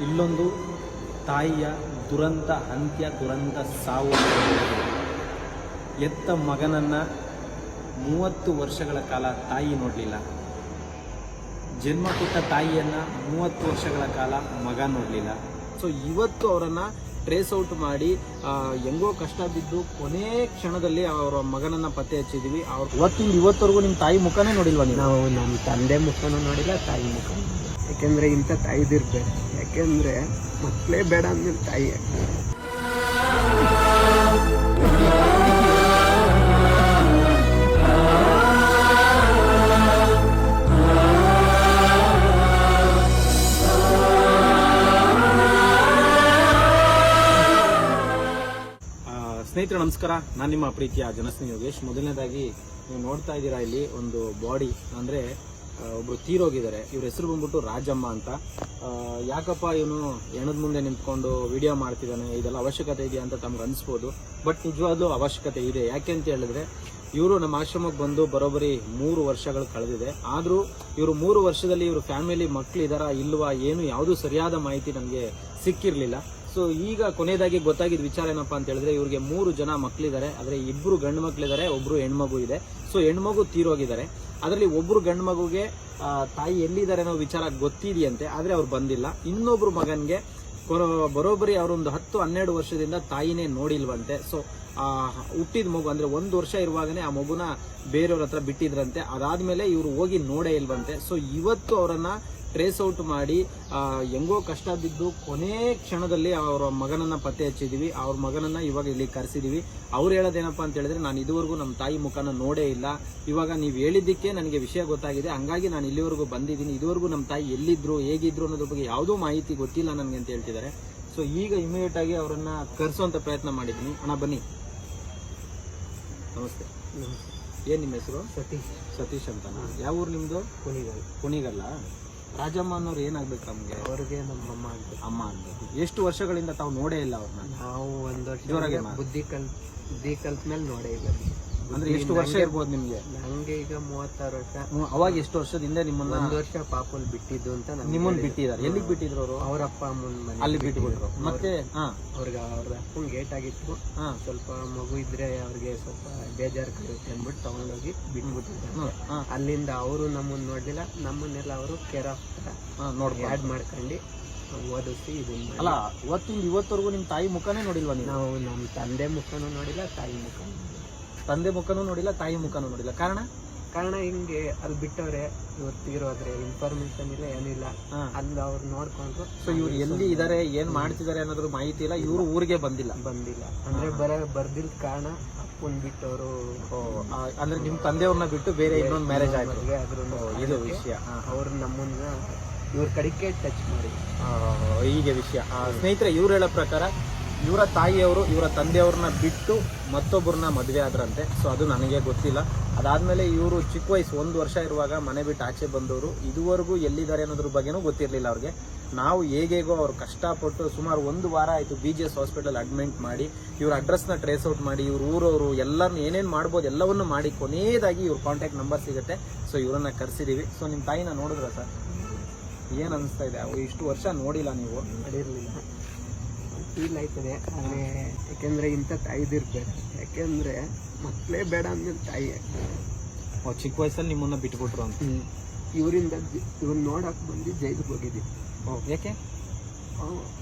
ಇಲ್ಲೊಂದು ತಾಯಿಯ ದುರಂತ ಅಂತ್ಯ ದುರಂತ ಸಾವು ಎತ್ತ ಮಗನನ್ನು ಮೂವತ್ತು ವರ್ಷಗಳ ಕಾಲ ತಾಯಿ ನೋಡಲಿಲ್ಲ. ಜನ್ಮ ಕೊಟ್ಟ ತಾಯಿಯನ್ನು ಮೂವತ್ತು ವರ್ಷಗಳ ಕಾಲ ಮಗ ನೋಡಲಿಲ್ಲ. ಸೊ ಇವತ್ತು ಅವರನ್ನು ಟ್ರೇಸ್ ಔಟ್ ಮಾಡಿ ಹೆಂಗೋ ಕಷ್ಟ ಬಿದ್ದು ಕೊನೆ ಕ್ಷಣದಲ್ಲಿ ಅವರ ಮಗನನ್ನ ಪತ್ತೆ ಹಚ್ಚಿದೀವಿ. ಅವ್ರು ಇವತ್ತಿಂದ ಇವತ್ತವರೆಗೂ ನಿಮ್ಮ ತಾಯಿ ಮುಖನೇ ನೋಡಿಲ್ವಾ ನೀವು? ನಾವು ನಮ್ಮ ತಂದೆ ಮುಖನೂ ನೋಡಿಲ್ಲ ತಾಯಿ ಮುಖ ಯಾಕೆಂದ್ರೆ ಇಂಥ ತಾಯಿದಿರ್ಬೇಕು. ಯಾಕೆಂದ್ರೆ ಮಕ್ಕಳೇ ಬೇಡ ಅಂದ್ರೆ ತಾಯಿ. ಸ್ನೇಹಿತರೆ, ನಮಸ್ಕಾರ. ನಾನು ನಿಮ್ಮ ಪ್ರೀತಿಯ ಜನಸ್ನೇಹಿ ಯೋಗೇಶ್. ಮೊದಲನೇದಾಗಿ, ನೀವು ನೋಡ್ತಾ ಇದ್ದೀರಾ ಇಲ್ಲಿ ಒಂದು ಬಾಡಿ ಅಂದ್ರೆ ಆ, ಒಬ್ರು ತೀರೋಗಿದ್ದಾರೆ. ಇವ್ರ ಹೆಸರು ಬಂದ್ಬಿಟ್ಟು ರಾಜಮ್ಮ ಅಂತ. ಯಾಕಪ್ಪ ಇವನು ಹೆಣದ ಮುಂದೆ ನಿಂತ್ಕೊಂಡು ವಿಡಿಯೋ ಮಾಡ್ತಿದ್ದಾನೆ? ಇದೆಲ್ಲ ಅವಶ್ಯಕತೆ ಇದೆಯಾ ಅಂತ ತಮ್ಗೆ ಅನಿಸ್ಬೋದು. ಬಟ್ ನಿಜವಾಗ್ಲೂ ಅವಶ್ಯಕತೆ ಇದೆ. ಯಾಕೆ ಅಂತ ಹೇಳಿದ್ರೆ ಇವರು ನಮ್ಮ ಆಶ್ರಮಕ್ಕೆ ಬಂದು ಬರೋಬ್ಬರಿ ಮೂರು ವರ್ಷಗಳು ಕಳೆದಿದೆ. ಆದರೂ ಇವರು ಮೂರು ವರ್ಷದಲ್ಲಿ ಇವರು ಫ್ಯಾಮಿಲಿ ಮಕ್ಕಳಿದಾರಾ ಇಲ್ವಾ ಏನು ಯಾವುದೂ ಸರಿಯಾದ ಮಾಹಿತಿ ನಮಗೆ ಸಿಕ್ಕಿರಲಿಲ್ಲ. ಸೊ ಈಗ ಕೊನೆಯದಾಗಿ ಗೊತ್ತಾಗಿದ್ದ ವಿಚಾರ ಏನಪ್ಪಾ ಅಂತ ಹೇಳಿದ್ರೆ ಇವರಿಗೆ ಮೂರು ಜನ ಮಕ್ಕಳಿದ್ದಾರೆ ಆದರೆ ಇಬ್ಬರು ಗಂಡು ಮಕ್ಕಳಿದ್ದಾರೆ ಒಬ್ಬರು ಹೆಣ್ಮಗು ಇದೆ. ಸೊ ಹೆಣ್ಮಗು ತೀರೋಗಿದ್ದಾರೆ. ಅದರಲ್ಲಿ ಒಬ್ಬರು ಗಂಡು ಮಗುಗೆ ತಾಯಿ ಎಲ್ಲಿದ್ದಾರೆ ಅನ್ನೋ ವಿಚಾರ ಗೊತ್ತಿದೆಯಂತೆ, ಆದರೆ ಅವ್ರು ಬಂದಿಲ್ಲ. ಇನ್ನೊಬ್ಬರು ಮಗನಿಗೆ ಬರೋಬ್ಬರಿ ಅವರೊಂದು ಹತ್ತು, ಹನ್ನೆರಡು ವರ್ಷದಿಂದ ತಾಯಿನೇ ನೋಡಿಲ್ವಂತೆ. ಸೊ ಹುಟ್ಟಿದ ಮಗು, ಅಂದ್ರೆ ಒಂದು ವರ್ಷ ಇರುವಾಗನೇ ಆ ಮಗುನ ಬೇರೆಯವ್ರ ಹತ್ರ ಬಿಟ್ಟಿದ್ರಂತೆ. ಅದಾದ್ಮೇಲೆ ಇವರು ಹೋಗಿ ನೋಡೇ ಇಲ್ವಂತೆ. ಸೊ ಇವತ್ತು ಅವರನ್ನ ಟ್ರೇಸ್ ಔಟ್ ಮಾಡಿ ಹೆಂಗೋ ಕಷ್ಟ ಬಿದ್ದು ಕೊನೆ ಕ್ಷಣದಲ್ಲಿ ಅವರ ಮಗನನ್ನ ಪತ್ತೆ ಹಚ್ಚಿದೀವಿ. ಅವ್ರ ಮಗನನ್ನ ಇವಾಗ ಇಲ್ಲಿ ಕರೆಸಿದೀವಿ. ಅವ್ರು ಹೇಳೋದೇನಪ್ಪ ಅಂತ ಹೇಳಿದ್ರೆ ನಾನು ಇದುವರೆಗೂ ನಮ್ಮ ತಾಯಿ ಮುಖನ ನೋಡೇ ಇಲ್ಲ. ಇವಾಗ ನೀವು ಹೇಳಿದ್ದಕ್ಕೆ ನನಗೆ ವಿಷಯ ಗೊತ್ತಾಗಿದೆ. ಹಂಗಾಗಿ ನಾನು ಇಲ್ಲಿವರೆಗೂ ಬಂದಿದ್ದೀನಿ. ಇದುವರೆಗೂ ನಮ್ಮ ತಾಯಿ ಎಲ್ಲಿದ್ರು ಹೇಗಿದ್ರು ಅನ್ನೋದ್ರ ಬಗ್ಗೆ ಯಾವುದೂ ಮಾಹಿತಿ ಗೊತ್ತಿಲ್ಲ ನನಗೆ ಅಂತ ಹೇಳ್ತಿದ್ದಾರೆ. ಸೊ ಈಗ ಇಮಿಡಿಯೇಟ್ ಆಗಿ ಅವರನ್ನ ಕರೆಸುವಂತ ಪ್ರಯತ್ನ ಮಾಡಿದ್ದೀನಿ. ಅಣ್ಣ ಬನ್ನಿ. ನಮಸ್ತೆ. ಏನ್ ನಿಮ್ಮ ಹೆಸರು? ಸತೀಶ್. ಸತೀಶ್ ಅಂತನಾ? ಯಾವ ಊರು ನಿಮ್ದು? ಕುಣಿಗಲ್. ಕುಣಿಗಲ್ಲ? ರಾಜಮ್ಮ ಅನ್ನೋರು ಏನಾಗ್ಬೇಕು ನಮ್ಗೆ? ಅವ್ರಿಗೆ ನಮ್ಮಮ್ಮ ಆಗ್ಬೇಕು. ಅಮ್ಮ ಆಗ್ಬೇಕು. ಎಷ್ಟು ವರ್ಷಗಳಿಂದ ತಾವು ನೋಡೇ ಇಲ್ಲ ಅವ್ರನ್ನ? ನಾವು ಒಂದ್ ವರ್ಷ ಜೋರಾಗಿ ಬುದ್ಧಿ ಕಲ್ ಬುದ್ಧಿ ಕಲ್ತ ಮೇಲೆ ನೋಡೇ ಇಲ್ಲ. ಅಂದ್ರೆ ಎಷ್ಟು ವರ್ಷ ಇರ್ಬೋದು ನಿಮ್ಗೆ? ನಂಗೆ ಈಗ ಮೂವತ್ತಾರು ವರ್ಷ. ಅವಾಗ ಎಷ್ಟು ವರ್ಷದಿಂದ ನಿಮ್ಮನ್ನ ಒಂದು ವರ್ಷ ಪಾಪಲ್ ಬಿಟ್ಟಿದ್ದು ಅಂತ ನಿಮ್ಮನ್ ನಿಮ್ಮನ್ನ. ಬಿಟ್ಟಿದ್ದಾರೆ ಎಲ್ಲಿಗೆ ಬಿಟ್ಟಿದ್ರು ಅವರು? ಅವ್ರ ಅಪ್ಪ ಅಮ್ಮನ ಮನೆ ಅಲ್ಲಿ ಬಿಟ್ಬಿಟ್ರು ಮತ್ತೆ ಅವ್ರಿಗೆ ಅವ್ರ ಅಪ್ಪನ ಗೇಟ್ ಆಗಿತ್ತು. ಸ್ವಲ್ಪ ಮಗು ಇದ್ರೆ ಅವ್ರಿಗೆ ಸ್ವಲ್ಪ ಬೇಜಾರು ಕರುತ್ತೆ ಅಂದ್ಬಿಟ್ಟು ತಗೊಂಡೋಗಿ ಬಿಟ್ಬಿಟ್ಟಿದ್ದಾರೆ. ಅಲ್ಲಿಂದ ಅವರು ನಮ್ಮನ್ನ ನೋಡ್ಲಿಲ್ಲ. ನಮ್ಮನ್ನೆಲ್ಲ ಅವರು ಕೇರ್ ಆಫ್ ಹಾ ಆಡ್ ಆ್ಯಡ್ ಮಾಡ್ಕೊಂಡು ಓದಿಸಿ ಇದನ್ನ. ಅಲ್ಲ ಇವತ್ತಿಂದ ಇವತ್ತವರೆಗೂ ನಿಮ್ ತಾಯಿ ಮುಖನೇ ನೋಡಿಲ್ವಾ ನೀವು? ನಾವು ನಮ್ಮ ತಂದೆ ಮುಖನೂ ನೋಡಿಲ್ಲ ತಾಯಿ ಮುಖ ತಂದೆ ಮುಖನೂ ನೋಡಿಲ್ಲ ತಾಯಿ ಮುಖನೂ ನೋಡಿಲ್ಲ. ಕಾರಣ? ಕಾರಣ ಹಿಂಗೆ ಅಲ್ಲಿ ಬಿಟ್ಟವ್ರೆ ಇವತ್ತು ಇರೋದ್ರೆ ಇನ್ಫಾರ್ಮೇಶನ್ ಇಲ್ಲ ಏನಿಲ್ಲ. ಅಲ್ಲಿ ಅವ್ರು ನೋಡ್ಕೊಂಡ್ರು. ಸೊ ಇವ್ರು ಎಲ್ಲಿ ಇದಾರೆ ಏನ್ ಮಾಡ್ತಿದ್ದಾರೆ ಅನ್ನೋದ್ರ ಮಾಹಿತಿ ಇಲ್ಲ ಇವ್ರು ಊರಿಗೆ ಬಂದಿಲ್ಲ. ಬಂದಿಲ್ಲ. ಅಂದ್ರೆ ಬರ ಬರ್ದಿಲ್ ಕಾರಣ ಅಪ್ಪನ್ ಬಿಟ್ಟವರು. ಅಂದ್ರೆ ನಿಮ್ ತಂದೆಯವ್ರನ್ನ ಬಿಟ್ಟು ಬೇರೆ ಇನ್ನೊಂದು ಮ್ಯಾರೇಜ್ ಆಗಿದೆ ಅದ್ರ ಇದು ವಿಷಯ. ಅವ್ರ ನಮ್ಮನ್ನ ಇವ್ರ ಕಡೆಗೆ ಟಚ್ ಮಾಡಿ. ಹೀಗೆ ವಿಷಯ. ಆ, ಸ್ನೇಹಿತರೆ ಇವ್ರು ಹೇಳೋ ಪ್ರಕಾರ ಇವರ ತಾಯಿಯವರು, ಇವರ ತಂದೆಯವ್ರನ್ನ ಬಿಟ್ಟು ಮತ್ತೊಬ್ಬರನ್ನ ಮದುವೆ ಆದ್ರಂತೆ. ಸೊ ಅದು ನನಗೆ ಗೊತ್ತಿಲ್ಲ. ಅದಾದಮೇಲೆ ಇವರು ಚಿಕ್ಕ ವಯಸ್ಸು, ಒಂದು ವರ್ಷ ಇರುವಾಗ ಮನೆ ಬಿಟ್ಟು ಆಚೆ ಬಂದವರು. ಇದುವರೆಗೂ ಎಲ್ಲಿದ್ದಾರೆ ಅನ್ನೋದ್ರ ಬಗ್ಗೆನೂ ಗೊತ್ತಿರಲಿಲ್ಲ ಅವ್ರಿಗೆ. ನಾವು ಹೇಗೇಗೋ ಅವ್ರು ಕಷ್ಟಪಟ್ಟು ಸುಮಾರು ಒಂದು ವಾರ ಆಯಿತು B G S hospital admit ಮಾಡಿ, ಇವ್ರ ಅಡ್ರೆಸ್ನ ಟ್ರೇಸ್ ಔಟ್ ಮಾಡಿ, ಇವ್ರ ಊರವರು ಎಲ್ಲರನ್ನ ಏನೇನು ಮಾಡ್ಬೋದು ಎಲ್ಲವನ್ನು ಮಾಡಿ, ಕೊನೆಯದಾಗಿ ಇವ್ರ ಕಾಂಟ್ಯಾಕ್ಟ್ ನಂಬರ್ ಸಿಗುತ್ತೆ. ಸೊ ಇವರನ್ನ ಕರೆಸಿದ್ದೀವಿ ಸೊ ನಿಮ್ಮ ತಾಯಿನ ನೋಡಿದ್ರ ಸರ್? ಏನು ಅನಿಸ್ತಾ ಇದೆ? ಇಷ್ಟು ವರ್ಷ ನೋಡಿಲ್ಲ ನೀವು. ಮಾಡಿರ್ಲಿಲ್ಲ ಫೀಲ್ ಆಯ್ತದೆ. ಆದರೆ ಯಾಕೆಂದರೆ ಇಂಥ ತಾಯಿದಿರ್ಬೇಕು ಯಾಕೆಂದರೆ ಮಕ್ಕಳೇ ಬೇಡ ಅಂದ್ರೆ ತಾಯಿ. ಚಿಕ್ಕ ವಯಸ್ಸಲ್ಲಿ ನಿಮ್ಮನ್ನು ಬಿಟ್ಬಿಟ್ರು ಅಂತ. ಇವರಿಂದ ಇವ್ರು ನೋಡಕ್ಕೆ ಬಂದು ಜೈಲಿಗೆ ಹೋಗಿದ್ದೀವಿ ಯಾಕೆ?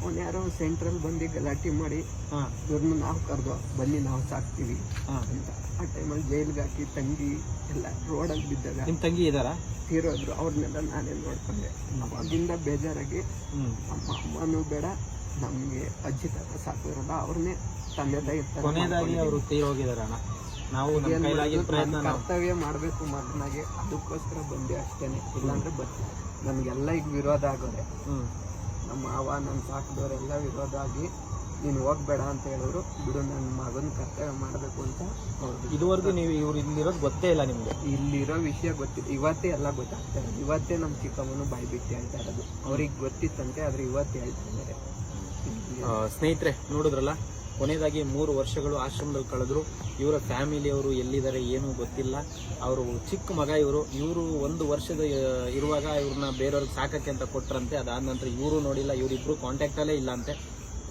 ಅವ್ನು ಯಾರೋ ಸೆಂಟ್ರಲ್ ಬಂದು ಗಲಾಟೆ ಮಾಡಿ ಹಾ. ಇವ್ರನ್ನ ನಾವು ಕರೆದು ಬನ್ನಿ ನಾವು ಸಾಕ್ತೀವಿ ಹಾ. ಅಂತ. ಆ ಟೈಮಲ್ಲಿ ಜೈಲಿಗೆ ಹಾಕಿ ತಂಗಿ ಎಲ್ಲ ರೋಡಲ್ಲಿ ಬಿದ್ದಾಗ ನಿಮ್ಮ ತಂಗಿ ಇದ್ದಾರಾ? ತೀರೋದ್ರು. ಅವ್ರನ್ನೆಲ್ಲ ನಾನೇ ನೋಡ್ಕೊಂಡೆ. ಅವಾಗಿಂದ ಬೇಜಾರಾಗಿ ಅಮ್ಮ ಅಮ್ಮನೂ ಬೇಡ ನಮಗೆ ಅಜ್ಜಿ ತಾತ ಸಾಕಿರೋದ ಅವ್ರನ್ನೇ ತಂದೆ ತಾಯಿ ಕೊನೆಯದಾಗಿ ಅವರು ನಾವು ನಮ್ಮ ಪ್ರಯತ್ನ ನಾವು ಕರ್ತವ್ಯ ಮಾಡಬೇಕು ಮಗನಾಗೆ ಅದಕ್ಕೋಸ್ಕರ ಬಂದೆ ಅಷ್ಟೇನೆ. ಇಲ್ಲಾಂದ್ರೆ ಬರ್ತೀನಿ ನಮಗೆಲ್ಲ ಈಗ ವಿರೋಧ ಆಗೋದೆ. ಹ್ಮ್. ನಮ್ಮ ಮಾವ ನನ್ನ ಸಾಕಿದವರೆಲ್ಲ ವಿರೋಧ ಆಗಿ ನೀನು ಹೋಗ್ಬೇಡ ಅಂತ ಹೇಳಿದ್ರು. ಬಿಡು ನನ್ನ ಮಗನ ಕರ್ತವ್ಯ ಮಾಡಬೇಕು ಅಂತ ಅವ್ರು ಇದುವರೆಗೂ ನೀವು ಇವ್ರು ಇಲ್ಲಿರೋದು ಗೊತ್ತೇ ಇಲ್ಲ ನಿಮ್ಗೆ. ಇಲ್ಲಿರೋ ವಿಷಯ ಗೊತ್ತಿಲ್ಲ. ಇವತ್ತೇ ಎಲ್ಲ ಗೊತ್ತಾಗ್ತಾರೆ ಇವತ್ತೇ ನಮ್ಮ ಚಿಕ್ಕಮ್ಮನು ಬಾಯಿ ಬಿಟ್ಟು ಹೇಳ್ತಾ ಇರೋದು. ಅವ್ರಿಗೆ ಗೊತ್ತಿತ್ತಂತೆ ಆದ್ರೆ ಇವತ್ತು ಹೇಳ್ತಾ ಇದ್ದಾರೆ. ಸ್ನೇಹಿತರೆ, ನೋಡಿದ್ರಲ್ಲ, ಕೊನೆಯದಾಗಿ ಮೂರು ವರ್ಷಗಳು ಆಶ್ರಮದಲ್ಲಿ ಕಳೆದ್ರು. ಇವರ ಫ್ಯಾಮಿಲಿಯವರು ಎಲ್ಲಿದ್ದಾರೆ ಏನೂ ಗೊತ್ತಿಲ್ಲ. ಅವರು ಚಿಕ್ಕ ಮಗ ಇವರು. ಇವರು ಒಂದು ವರ್ಷದ ಇರುವಾಗ ಇವ್ರನ್ನ ಬೇರೆಯವ್ರಿಗೆ ಸಾಕಕ್ಕೆ ಅಂತ ಕೊಟ್ರಂತೆ. ಅದಾದ ನಂತರ ಇವರು ನೋಡಿಲ್ಲ ಇವರಿಬ್ಬರು ಕಾಂಟ್ಯಾಕ್ಟಲ್ಲೇ ಇಲ್ಲ ಅಂತೆ.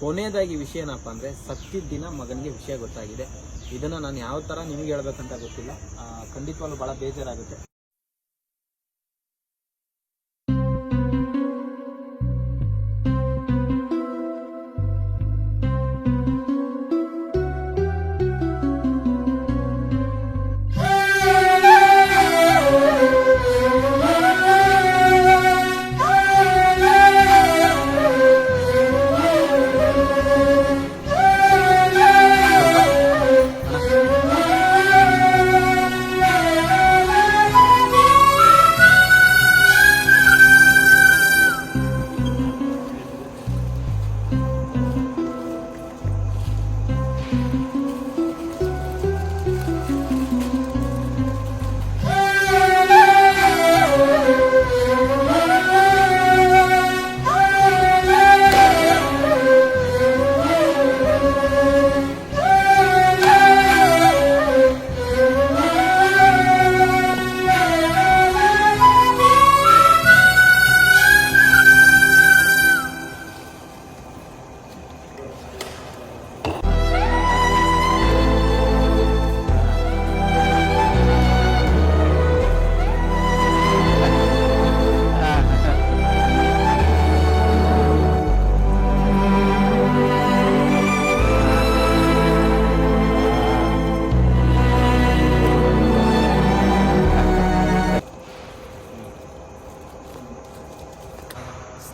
ಕೊನೆಯದಾಗಿ ವಿಷಯ ಏನಪ್ಪ ಅಂದರೆ ಸತ್ತಿದ್ದ ದಿನ ಮಗನಿಗೆ ವಿಷಯ ಗೊತ್ತಾಗಿದೆ. ಇದನ್ನು ನಾನು ಯಾವ ಥರ ನಿಮಗೆ ಹೇಳ್ಬೇಕಂತ ಗೊತ್ತಿಲ್ಲ. ಖಂಡಿತವಾಗ್ಲೂ ಭಾಳ ಬೇಜಾರಾಗುತ್ತೆ.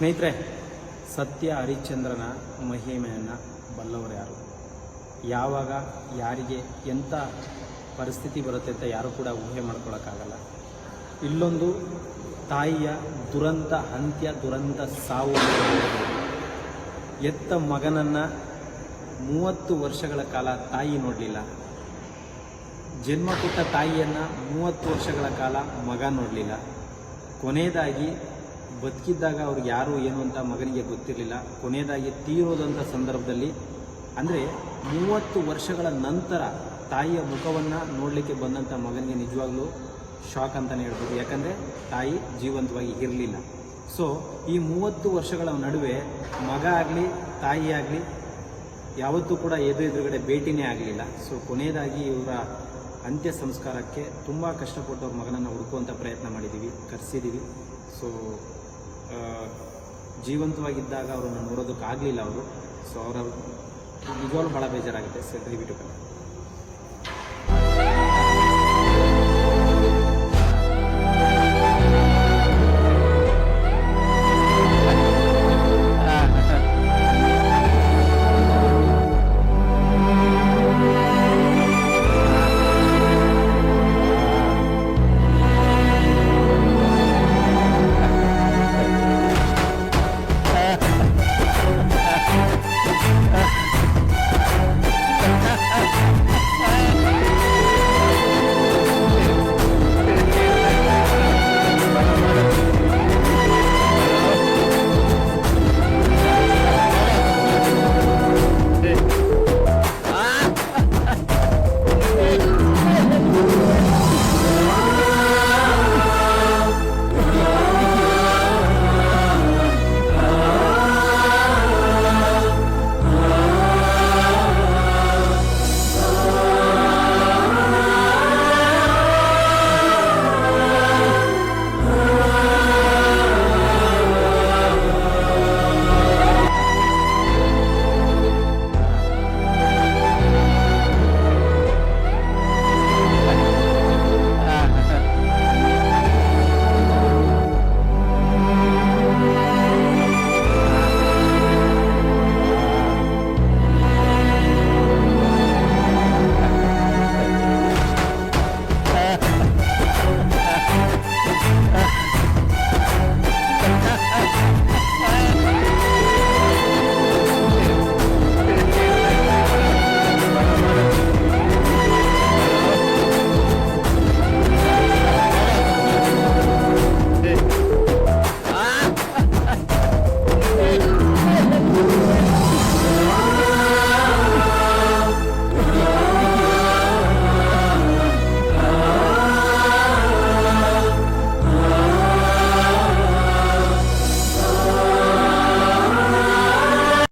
ಸ್ನೇಹಿತರೆ, ಸತ್ಯ ಹರಿಶ್ಚಂದ್ರನ ಮಹಿಮೆಯನ್ನು ಬಲ್ಲವರು ಯಾರು? ಯಾವಾಗ, ಯಾರಿಗೆ ಎಂಥ ಪರಿಸ್ಥಿತಿ ಬರುತ್ತೆ ಅಂತ ಯಾರು ಕೂಡ ಊಹೆ ಮಾಡ್ಕೊಳ್ಳೋಕ್ಕಾಗಲ್ಲ ಇಲ್ಲೊಂದು ತಾಯಿಯ ದುರಂತ, ಅಂತ್ಯ ದುರಂತ ಸಾವು. ಎತ್ತ ಮಗನನ್ನು ಮೂವತ್ತು ವರ್ಷಗಳ ಕಾಲ ತಾಯಿ ನೋಡಲಿಲ್ಲ. ಜನ್ಮ ಕೊಟ್ಟ ತಾಯಿಯನ್ನು ಮೂವತ್ತು ವರ್ಷಗಳ ಕಾಲ ಮಗ ನೋಡಲಿಲ್ಲ. ಕೊನೆಯದಾಗಿ ಬದುಕಿದ್ದಾಗ ಅವ್ರಿಗೆ ಯಾರು ಏನು ಅಂತ ಮಗನಿಗೆ ಗೊತ್ತಿರಲಿಲ್ಲ. ಕೊನೆಯದಾಗಿ ತೀರೋದಂಥ ಸಂದರ್ಭದಲ್ಲಿ ಅಂದರೆ ಮೂವತ್ತು ವರ್ಷಗಳ ನಂತರ ತಾಯಿಯ ಮುಖವನ್ನು ನೋಡಲಿಕ್ಕೆ ಬಂದಂಥ ಮಗನಿಗೆ ನಿಜವಾಗ್ಲೂ ಶಾಕ್ ಅಂತಲೇ ಹೇಳ್ಬೋದು. ಯಾಕಂದರೆ ತಾಯಿ ಜೀವಂತವಾಗಿ ಇರಲಿಲ್ಲ. ಸೊ ಈ ಮೂವತ್ತು ವರ್ಷಗಳ ನಡುವೆ ಮಗ ಆಗಲಿ, ತಾಯಿ ಆಗಲಿ, ಯಾವತ್ತೂ ಕೂಡ ಎದು ಎದುರುಗಡೆ ಭೇಟಿನೇ ಆಗಲಿಲ್ಲ. ಸೊ ಕೊನೆಯದಾಗಿ ಇವರ ಅಂತ್ಯ ಸಂಸ್ಕಾರಕ್ಕೆ ತುಂಬ ಕಷ್ಟಪಟ್ಟು ಅವ್ರ ಮಗನನ್ನು ಹುಡುಕುವಂಥ ಪ್ರಯತ್ನ ಮಾಡಿದ್ದೀವಿ ಕರೆಸಿದ್ದೀವಿ ಸೊ ಜೀವಂತವಾಗಿದ್ದಾಗ ಅವರನ್ನು ನೋಡೋದಕ್ಕಾಗಲಿಲ್ಲ ಅವರು. ಸೊ ಅವರ ನಿಜವಾಗ್ಲೂ ಭಾಳ ಬೇಜಾರಾಗುತ್ತೆ. ಸರ್ ದಯವಿಟ್ಟು